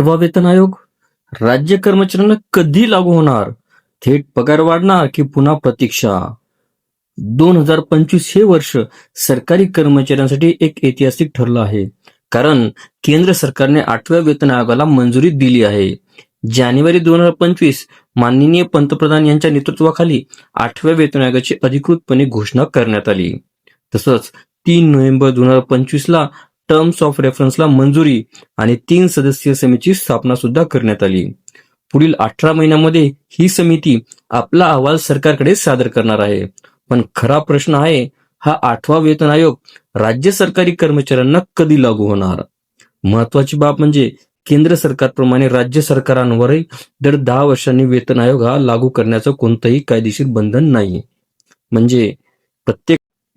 आठवा वेतन आयोग? राज्य कर्मचाऱ्यांना कधी लागू होणार? थेट पगार वाढणार की पुन्हा प्रतीक्षा? दोन हजार पंचवीस हे वर्ष सरकारी कर्मचाऱ्यांसाठी एक ऐतिहासिक ठरलं आहे. कारण केंद्र सरकारने आठव्या वेतन आयोगाला मंजुरी दिली आहे. जानेवारी दोन हजार पंचवीस माननीय पंतप्रधान यांच्या नेतृत्वाखाली आठव्या वेतन आयोगाची अधिकृतपणे घोषणा करण्यात आली. तसंच तीन नोव्हेंबर दोन हजार पंचवीस ला टर्म्स ऑफ रेफरन्सला मंजुरी आणि तीन सदस्यीय समितीची स्थापना सुद्धा करण्यात आली. पुढील अठरा महिन्यामध्ये ही समिती आपला अहवाल सरकारकडे सादर करणार आहे. पण खरा प्रश्न आहे हा आठवा वेतन आयोग राज्य सरकारी कर्मचाऱ्यांना कधी लागू होणार? महत्वाची बाब म्हणजे केंद्र सरकारप्रमाणे राज्य सरकारांवरही दर दहा वर्षांनी वेतन आयोग हा लागू करण्याचं कोणतंही कायदेशीर बंधन नाही. म्हणजे प्रत्येक